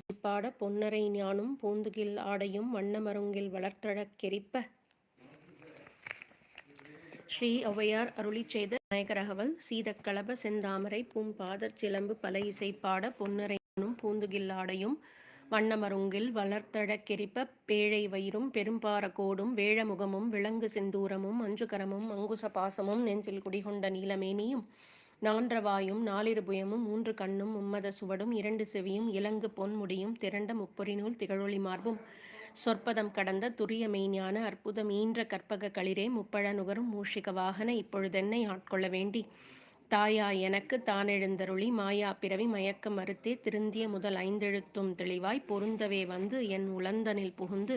இசைப்பாட பொன்னரை ஞானும் பூந்துகில் ஆடையும் வண்ணமருங்கில் வளர்த்தழக் கெரிப்ப. ஸ்ரீ ஔவையார் அருளி செய்த நாயகரகவல் சீதக்கலப செந்தாமரை பூம்பாத சிலம்பு பல இசைப்பாட பொன்னரை ஞானும் பூந்துகில் ஆடையும் வண்ணமருங்கில் வளர்த்தழக் கெரிப்ப. பேழை வயிறும் பெரும்பார கோடும் வேழமுகமும் விலங்கு செந்தூரமும் அஞ்சுகரமும் அங்குச பாசமும் நெஞ்சில் குடிகொண்ட நீலமேனியும் நான்றவாயும் நாலிருபுயமும் மூன்று கண்ணும் மும்மத சுவடும் இரண்டு செவியும் இலங்கு பொன்முடியும் திரண்ட முப்பொறிநூல் திகழொளி மார்பும். சொற்பதம் கடந்த துரிய மெய்ஞான அற்புதம் ஈன்ற கற்பக களிரே முப்பழ நுகரும் மூஷிக வாகன இப்பொழுதென்னை ஆட்கொள்ள வேண்டி. தாயா எனக்கு தானெழுந்தருளி மாயா பிறவி மயக்க மறுத்தே திருந்திய முதல் ஐந்தெழுத்தும் தெளிவாய் பொருந்தவே வந்து என் உளந்தனில் புகுந்து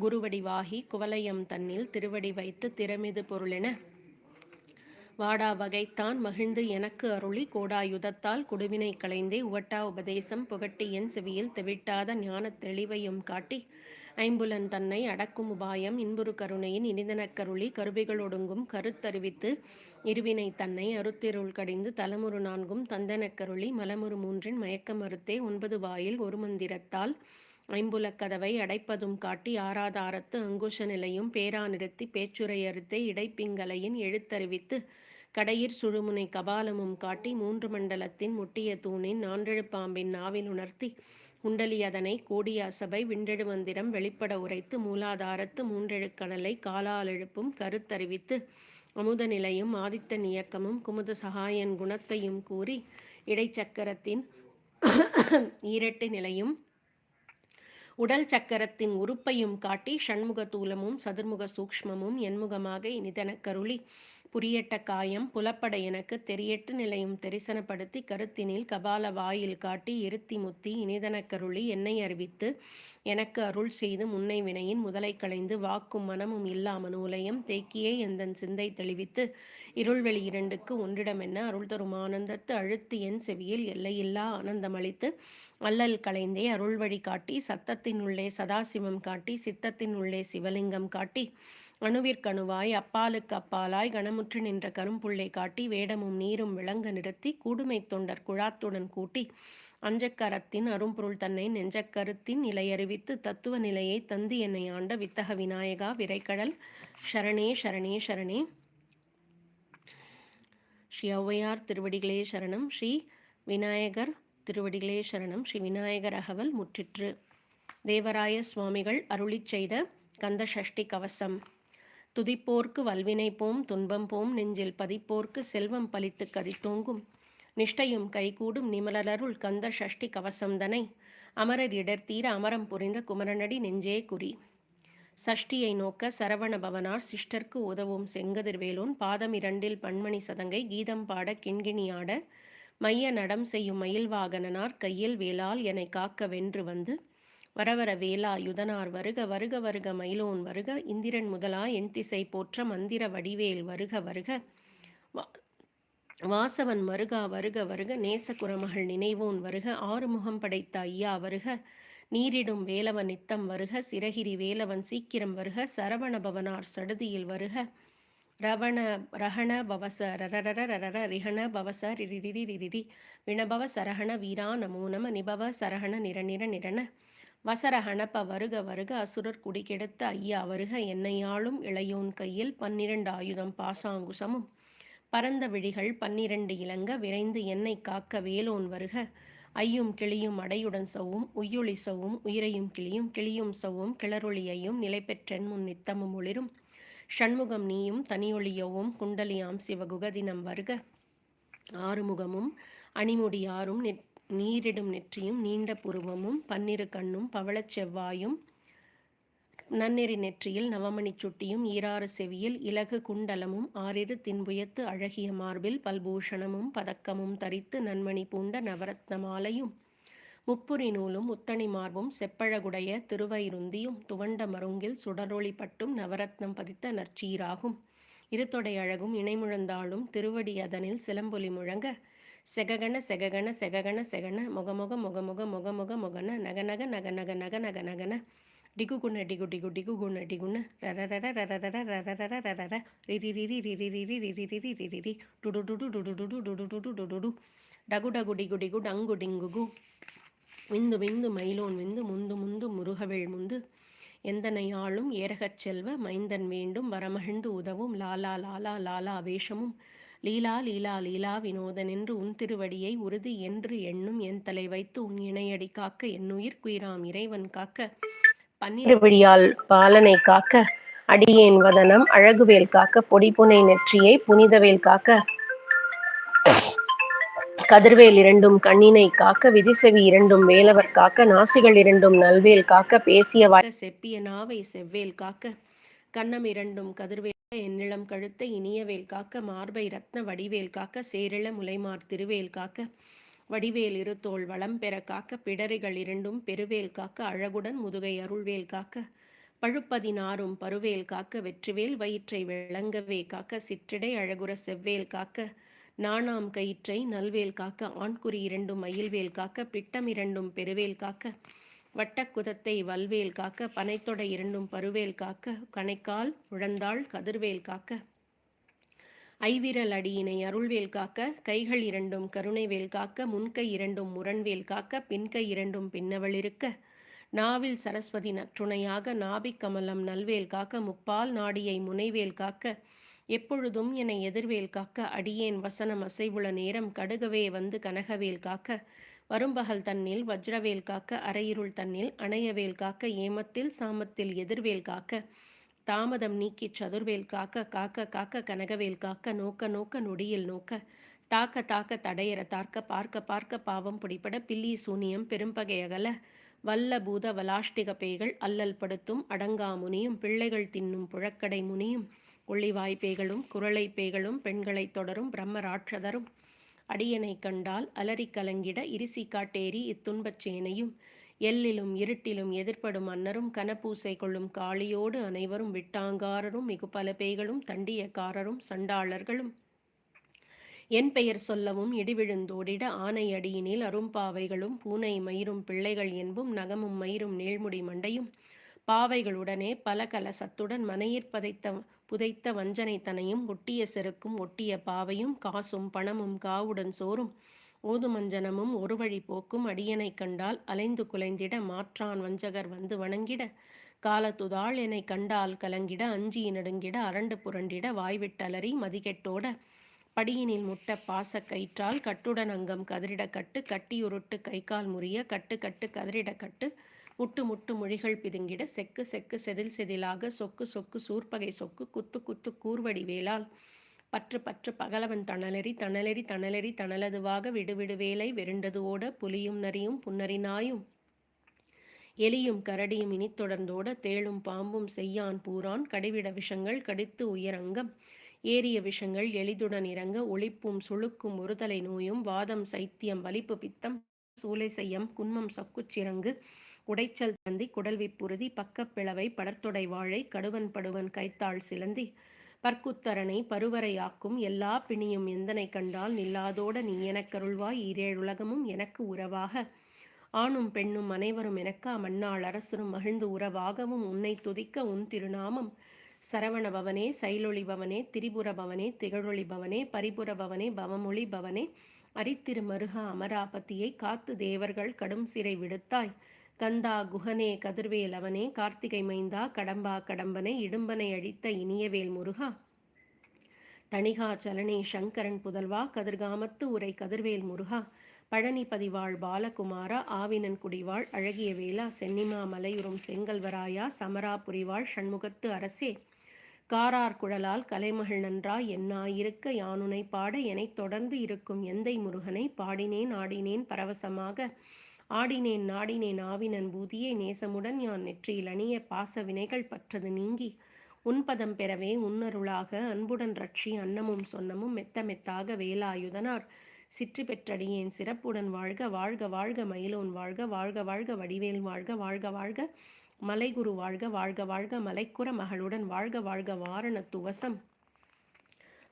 குருவடிவாகி குவலயம் தன்னில் திருவடி வைத்து திறமிது பொருளென வாடா வகைத்தான் மகிழ்ந்து எனக்கு அருளி. கோடாயுதத்தால் குடுவினை களைந்தே உவட்டா உபதேசம் புகட்டி என் செவியில் தெவிட்டாத ஞானத் தெளிவையும் காட்டி. ஐம்புலன் தன்னை அடக்கும் உபாயம் இன்புரு கருணையின் இனிதனக்கருளி கருவிகளொடுங்கும் கருத்தறிவித்து இருவினை தன்னை அருத்திருள் கடிந்து தலமுறு நான்கும் தந்தனக்கருளி மலமுறு மூன்றின் மயக்க மறுத்தே ஒன்பது வாயில் ஒரு மந்திரத்தால் ஐம்புலக் கதவை அடைப்பதும் காட்டி ஆராதாரத்து அங்குஷ நிலையும் பேரா நிறுத்தி பேச்சுரையறுத்தே இடைப்பிங்கலையின் எழுத்தறிவித்து கடையிற் சுழுமுனை கபாலமும் காட்டி மூன்று மண்டலத்தின் முட்டிய தூணின் நான்றெழுப்பாம்பின் நாவில் உணர்த்தி குண்டலி அதனை கோடிய அசபை விண்டெழு மந்திரம் வெளிப்பட உரைத்து மூலாதாரத்து மூன்றெழுக்கணலை காலால் எழுப்பும் கருத்தறிவித்து அமுத நிலையும் ஆதித்த நியக்கமும் குமுத சகாயன் குணத்தையும் கூறி இடைச்சக்கரத்தின் ஈரட்டு நிலையும் உடல் சக்கரத்தின் உறுப்பையும் காட்டி ஷண்முக தூலமும் சதுர்முக சூக்ஷ்மமும் என்முகமாக இனிதன கருளி புரியட்ட காயம் புலப்பட எனக்கு தெரியட்டு நிலையும் தெரிசனப்படுத்தி கருத்தினில் கபால வாயில் காட்டி இருத்தி முத்தி இனிதனக்கருளி என்னை அறிவித்து எனக்கு அருள் செய்து முன்னை வினையின் முதலை களைந்து வாக்கும் மனமும் இல்லாம உலையும் தேக்கியே எந்தன் சிந்தை தெளிவித்து இருள்வெளி இரண்டுக்கு ஒன்றிடமென்ன அருள் தரும் ஆனந்தத்து அழுத்து என் செவியில் எல்லையில்லா ஆனந்தமளித்து அல்லல் களைந்தே அருள்வழி காட்டி சத்தத்தின் உள்ளே சதாசிவம் காட்டி சித்தத்தின் உள்ளே சிவலிங்கம் காட்டி அணுவிற்கணுவாய் அப்பாலுக்கு அப்பாலாய் கணமுற்று நின்ற கரும்புள்ளை காட்டி வேடமும் நீரும் விளங்க நிறுத்தி கூடுமை தொண்டர் குழாத்துடன் கூட்டி அஞ்சக்கரத்தின் அரும்பொருள் தன்னை நெஞ்சக்கருத்தின் நிலையறிவித்து தத்துவ நிலையை தந்து என்னை ஆண்ட வித்தக விநாயகா விரைக்கடல் ஷரணே ஷரணே ஷரணே ஸ்ரீ ஔவையார் திருவடிகளே சரணம். ஸ்ரீ விநாயகர் திருவடிகளே சரணம். ஸ்ரீ விநாயகர் அகவல் முற்றிற்று. தேவராய சுவாமிகள் அருளிச் செய்த கந்த சஷ்டி கவசம். துதிப்போர்க்கு வல்வினை போம் துன்பம் போம் நெஞ்சில் பதிப்போர்க்கு செல்வம் பலித்து கதித்தோங்கும் நிஷ்டையும் கைகூடும் நிமலருள் கந்த சஷ்டி கவசம்தனை அமரர் தீர அமரம் புரிந்த குமரனடி நெஞ்சே குறி. சஷ்டியை நோக்க சரவண பவனார் சிஷ்டர்க்கு உதவும் செங்கதிர்வேலோன் பாதம் இரண்டில் பன்மணி சதங்கை கீதம் பாட கிண்கிணியாட மைய நடம் செய்யும் மயில் வாகனனார் கையில் வேளால் என்னை காக்க வென்று வந்து வரவர வேலா யுதனார் வருக வருக வருக மயிலோன் வருக இந்திரன் முதலா என் திசை போற்ற மந்திர வடிவேல் வருக வருக. வாசவன் மருகா வருக வருக. நேச குரமகள் நினைவோன் வருக. ஆறுமுகம் படைத்த ஐயா வருக. நீரிடும் வேலவன் நித்தம் வருக. சிறகிரி வேலவன் சீக்கிரம் வருக. சரவண பவனார் சடுதியில் வருக. ரவண ரஹண பவச ரரரர ரரர ரிஹண பவச ரிரிரி ரிரிரி விணபவ சரஹண வீரா நமோ நம. நிபவ சரஹண நிரநிர நிரண. வசர ஹணப்ப வருக வருக அசுரர் குடிக்கெடுத்த ஐயா வருக என்னையாளும் இளையோன் கையில் பன்னிரண்டு ஆயுதம் பாசாங்குசமும். பரந்த விழிகள் பன்னிரண்டு இளங்க விரைந்து என்னை காக்க வேலோன் வருக. ஐயும் கிளியும் அடையுடன் சவும் உய்யொளி சவும் உயிரையும் கிளியும் கிளியும் சவும் கிளறொளியையும் நிலைபெற்றென் முன் நித்தமும் ஒளிரும். ஷண்முகம் நீயும் தனியொளியவும் குண்டலியாம் சிவகுகதினம் வருக. ஆறுமுகமும் அணிமுடியாரும் நீரிடும் நெற்றியும் நீண்ட புருவமும் பன்னிரு கண்ணும் பவளச் செவ்வாயும் நன்னெறி நெற்றியில் நவமணி சுட்டியும் ஈராறு செவியில் இலகு குண்டலமும் ஆறிரு தின்புயத்து அழகிய மார்பில் பல்பூஷணமும் பதக்கமும் தரித்து நன்மணி பூண்ட நவரத்ன மாலையும் முப்புரி நூலும் முத்தணி மார்பும் செப்பழகுடைய திருவைருந்தியும் துவண்ட மருங்கில் சுடரொளி பட்டும் நவரத்னம் பதித்த நற்சீராகும். இருத்தொடை அழகும் இணைமுழந்தாளும் திருவடி அதனில் சிலம்பொலி முழங்க செககன செககன செககன செகன முகமுக முகமுக முகமுக முகன நக நக நக நக நக நக நகன டிகு குண டிகு டிகு டிகு குண டிகுண ரரரர ரரரர ரரரர ரரர ரிரி ரிரி ரிரி ரிரி ரிரி ரிரி ரிரி ரி டுடு டுடு டுடு டுடு டுடு டுடு டுடு டு டகு டகு டிகு டிகு டங்கு டிங்குகு விந்து விந்து மயிலோன் விந்து முந்து முந்து முருகவேள் முந்து எந்தனையாளும் ஏறகச் செல்வ மைந்தன் வேண்டும் வரமகிழ்ந்து உதவும் லாலா லாலா லாலா வேஷமும் லீலா லீலா லீலா வினோதன் என்று உன் திருவடியை உறுதி என்று எண்ணும் என் தலை வைத்து உன் இணையடி காக்க என்னுயிர் குயிராம் இறைவன் காக்க பன்னிருவிழியால் பாலனை காக்க அடியேன் வதனம் அழகுவேல் காக்க பொடிப்புனை நெற்றியை புனிதவேல் காக்க கதிர்வேல் இரண்டும் கண்ணினை காக்க விதிசெவி இரண்டும் வேலவர் காக்க நாசிகள் இரண்டும் நல்வேல் காக்க பேசிய வாய் செப்பிய நாவை செவ்வேல் காக்க கண்ணம் இரண்டும் கதிர்வேல் என்னிளம் கழுத்த இனியவேல் காக்க மார்பை ரத்ன வடிவேல் காக்க சேரிள முலைமார் திருவேல் காக்க வடிவேல் இருத்தோல் வளம் பெற காக்க பிடரிகள் இரண்டும் பெருவேல் காக்க அழகுடன் முதுகை அருள்வேல் காக்க பழுப்பதினாரும் பருவேல் காக்க வெற்றிவேல் வயிற்றை விளங்கவே காக்க சிற்றிடை அழகுற செவ்வேல் காக்க நாணாம் கயிற்றை நல்வேல் காக்க ஆண்குறி இரண்டும் மயில்வேல் காக்க பிட்டம் இரண்டும் பெருவேல் காக்க வட்டக்குதத்தை வல்வேல் காக்க பனைத்தொடை இரண்டும் பருவேல் காக்க கணைக்கால் உழந்தாள் கதிர்வேல் காக்க. ஐவிரல் அடியினை அருள்வேல் காக்க கைகள் இரண்டும் கருணைவேல் காக்க முன்கை இரண்டும் முரண்வேல் காக்க பின்கை இரண்டும் பின்னவளிருக்க நாவில் சரஸ்வதி நற்றுணையாக நாபிக் கமலம் நல்வேல் காக்க முப்பால் நாடியை முனைவேல் காக்க. எப்பொழுதும் என்னை எதிர்வேல் காக்க அடியேன் வசனம் அசைவுள நேரம் கடுகவே வந்து கனகவேல் காக்க. வரும்பகல் தன்னில் வஜ்ரவேல் காக்க அரையிருள் தன்னில் அணையவேல் காக்க ஏமத்தில் சாமத்தில் எதிர்வேல் காக்க தாமதம் நீக்கி சதுர்வேல் காக்க காக்க காக்க கனகவேல் காக்க நோக்க நோக்க நொடியில் நோக்க தாக்க தாக்க தடையற தார்க்க பார்க்க பார்க்க பாவம் பிடிபட பில்லி சூனியம் பெரும்பகை அகல வல்ல பூத வலாஷ்டிக பேய்கள் அல்லல் படுத்தும் அடங்கா முனியும் பிள்ளைகள் தின்னும் புழக்கடை முனியும் ஒளிவாய்ப்பேய்களும் குரளை பேய்களும் பெண்களை தொடரும் பிரம்ம ராட்சதரும் அடியனை கண்டால் அலறி கலங்கிட இரிசி காட்டேறி இத்துன்பச் சேனையும். எல்லிலும் இருட்டிலும் எதிர்ப்படும் அன்னரும் கனப்பூசை கொள்ளும் காளியோடு அனைவரும் விட்டாங்காரரும் மிகு பல பேய்களும் தண்டியக்காரரும் சண்டாளர்களும். என் பெயர் சொல்லவும் இடிவிழுந்தோடிட ஆனை அடியினில் அரும்பாவைகளும் பூனை மயிரும் பிள்ளைகள் என்பும் நகமும் மயிரும் நீழ்முடி மண்டையும். பாவைகளுடனே பல கலசத்துடன் மனையிற்பதைத்த புதைத்த புதைத்த வஞ்சனைத்தனையும் ஒட்டிய செருக்கும் ஒட்டிய பாவையும் காசும் பணமும் காவுடன் சோறும் ஓதுமஞ்சனமும் ஒரு வழி போக்கும் அடியனை கண்டால் அலைந்து குலைந்திட மாற்றான் வஞ்சகர் வந்து வணங்கிட காலத்துதாள் என்னை கண்டால் கலங்கிட அஞ்சி நடுங்கிட அரண்டு புரண்டிட வாய்விட்டலறி மதிகெட்டோட படியினில் முட்ட பாச கயிற்றால் கட்டுடன் அங்கம் கதிரிட கட்டு கட்டியுருட்டு கை கால் முறிய கட்டு கட்டு கதிரிட கட்டு முட்டு முட்டு மொழிகள் பிதுங்கிட செக்கு செக்கு செதில் செதிலாக சொக்கு சொக்கு சூர்பகை சொக்கு குத்து குத்து கூர்வடி வேலால் பற்று பற்று பகலவன் தணலெறி தணலெறி தணலெறி தணலதுவாக விடுவிடு வேலை வெருண்டது ஓட புலியும் நரியும் புன்னறினாயும் எலியும் கரடியும் இனி தொடர்ந்தோட தேளும் பாம்பும் செய்யான் பூரான் கடிவிட விஷங்கள் கடித்து உயரங்கம். ஏறிய விஷங்கள் எளிதுடன் இறங்க ஒளிப்பும் சுழுக்கும் ஒருதலை நோயும் வாதம் சைத்தியம் வலிப்பு பித்தம் சூலை செய்யம் குன்மம் சொக்குச்சிறங்கு உடைச்சல் சந்தி குடல்விப்புறுதி பக்கப்பிளவை படர்த்தொடை வாழை கடுவன் படுவன் கைத்தாள் சிலந்தி பற்குத்தரனை பருவரையாக்கும் எல்லா பிணியும் எந்தனை கண்டால் நில்லாதோட நீ எனக்கருள்வாய் ஈரேழுலகமும் எனக்கு உறவாக. ஆணும் பெண்ணும் அனைவரும் எனக்கா மண்ணாள் அரசரும் மகிழ்ந்து உறவாகவும் உன்னை துதிக்க உன் திருநாமம். சரவணபவனே சைலொளி திரிபுரபவனே திகழொளி பவனே பரிபுர பவனே பவமொழி பவனே அரித்திருமருக அமராபதியை காத்து தேவர்கள் கடும் சிறை விடுத்தாய். கந்தா குஹனே கதிர்வேல் அவனே கார்த்திகை மைந்தா கடம்பா கடம்பனை இடும்பனை அழித்த இனியவேல் முருகா. தணிகா சலனே சங்கரன் புதல்வா கதிர்காமத்து உரை கதிர்வேல் முருகா. பழனி பதிவாள் பாலகுமாரா ஆவினன் குடிவாள் அழகிய வேளா சென்னிமா மலையுறும் செங்கல்வராயா சமரா புரிவாள் சண்முகத்து அரசே. காரார் குழலால் கலைமகள் நன்றா என்னாயிருக்க யானுனை பாட எனைத் தொடர்ந்து இருக்கும் எந்தை முருகனை பாடினேன் ஆடினேன் பரவசமாக. ஆடினேன் நாடினேன் ஆவினன் பூதியே நேசமுடன் யான் நெற்றியில் அணிய பாச வினைகள் பற்றது நீங்கி. உன்பதம் பெறவே உன்னருளாக அன்புடன் ரட்சி அன்னமும் சொன்னமும் மெத்த மெத்தாக வேலாயுதனார். சிற்றி பெற்றடியேன் சிறப்புடன் வாழ்க வாழ்க வாழ்க மயிலோன் வாழ்க வாழ்க வாழ்க வடிவேல் வாழ்க வாழ்க வாழ்க மலைகுரு வாழ்க வாழ்க வாழ்க மலைக்குற மகளுடன் வாழ்க வாழ்க வாரண துவசம்.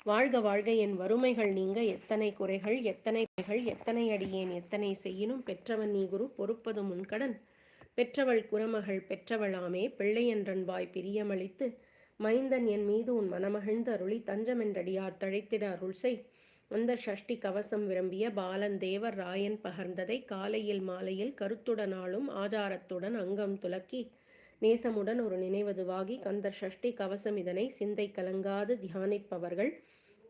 வாழ்க வாழ்க என் வறுமைகள் நீங்க எத்தனை குறைகள் எத்தனை பைகள் எத்தனை அடியேன் எத்தனை செய்யினும் பெற்றவன் நீ குரு பொறுப்பது முன்கடன் பெற்றவள் குரமகள் பெற்றவளாமே பிள்ளையன்றன்பாய் பிரியமளித்து மைந்தன் என் மீது உன் மனமகிழ்ந்து அருளி தஞ்சமென்றடியார் தழைத்திட அருள் செய். அந்த ஷஷ்டி கவசம் விரும்பிய பாலன் தேவர் ராயன் பகர்ந்ததை காலையில் மாலையில் கருத்துடனாலும் ஆதாரத்துடன் அங்கம் துலக்கி நேசமுடன் ஒரு நினைவதுவாகி கந்தர் ஷஷ்டி கவசம் இதனை சிந்தை கலங்காது தியானிப்பவர்கள்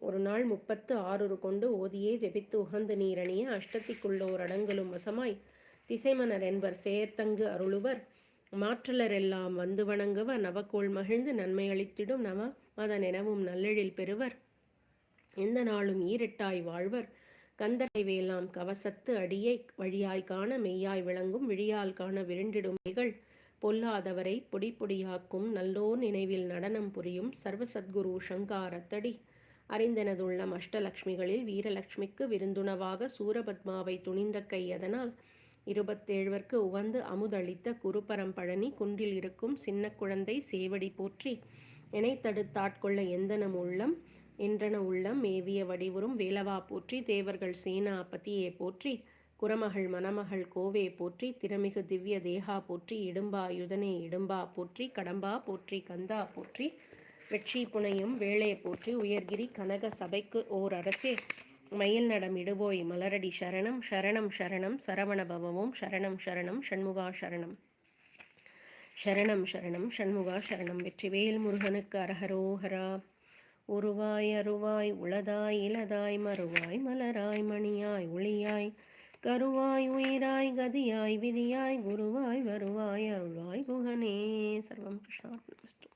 ஒரு நாள் முப்பத்து ஆறுரு கொண்டு ஓதியே ஜெபித்து உகந்து நீரணிய அஷ்டத்திக்குள்ளோர் அடங்கலும் வசமாய். திசைமனர் என்பர் சேர்த்தங்கு அருளுவர். மாற்றலரெல்லாம் வந்து வணங்குவர் நவக்கோள் மகிழ்ந்து நன்மை அளித்திடும் நவ மதனெனவும் நல்லெழில் பெறுவர். எந்த நாளும் ஈரட்டாய் வாழ்வர். கந்தரை வேலாம் கவசத்து அடியை வழியாய் காண மெய்யாய் விளங்கும் விழியால் காண விருண்டிடும் மைகள் பொல்லாதவரை பொடி பொடியாக்கும் நல்லோர் நினைவில் நடனம் புரியும் சர்வசத்குரு சங்காரத்தடி. அறிந்தனதுள்ளம் அஷ்டலக்ஷ்மிகளில் வீரலக்ஷ்மிக்கு விருந்துணவாக சூரபத்மாவை துணிந்த கை அதனால் இருபத்தேழ்வர்க்கு உவந்து அமுதளித்த குருபரம்பழனி குன்றில் இருக்கும் சின்ன குழந்தை சேவடி போற்றி எனை தடுத்தாட்கொள்ள எந்தனம் உள்ளம்? என்றன உள்ளம் மேவிய வடிவுறும் வேலவா போற்றி தேவர்கள் சேனாபதியே போற்றி குரமகள் மணமகள் கோவே போற்றி திறமிகு திவ்ய தேகா போற்றி இடும்பா யுதனே இடும்பா போற்றி கடம்பா போற்றி கந்தா போற்றி வெற்றி புனையும் வேலையை போற்றி உயர்கிரி கனக சபைக்கு ஓர் அரசே. மயில் நடம் இடுபோய் மலரடி சரணம். சரணம் சரணம். சரவண பவமும் சரணம் சரணம். ஷண்முகா சரணம். சரணம் சரணம். ஷண்முகா சரணம். வெற்றிவேல் முருகனுக்கு அரஹரோஹரா. உருவாய் அருவாய். உளதாய் இலதாய் மறுவாய் மலராய். மணியாய் ஒளியாய். கருவாய் உயிராய். கதியாய் விதியாய். குருவாய் வருவாய். அருள்வாய். குகனே சர்வம் கிருஷ்ணார்பணமஸ்து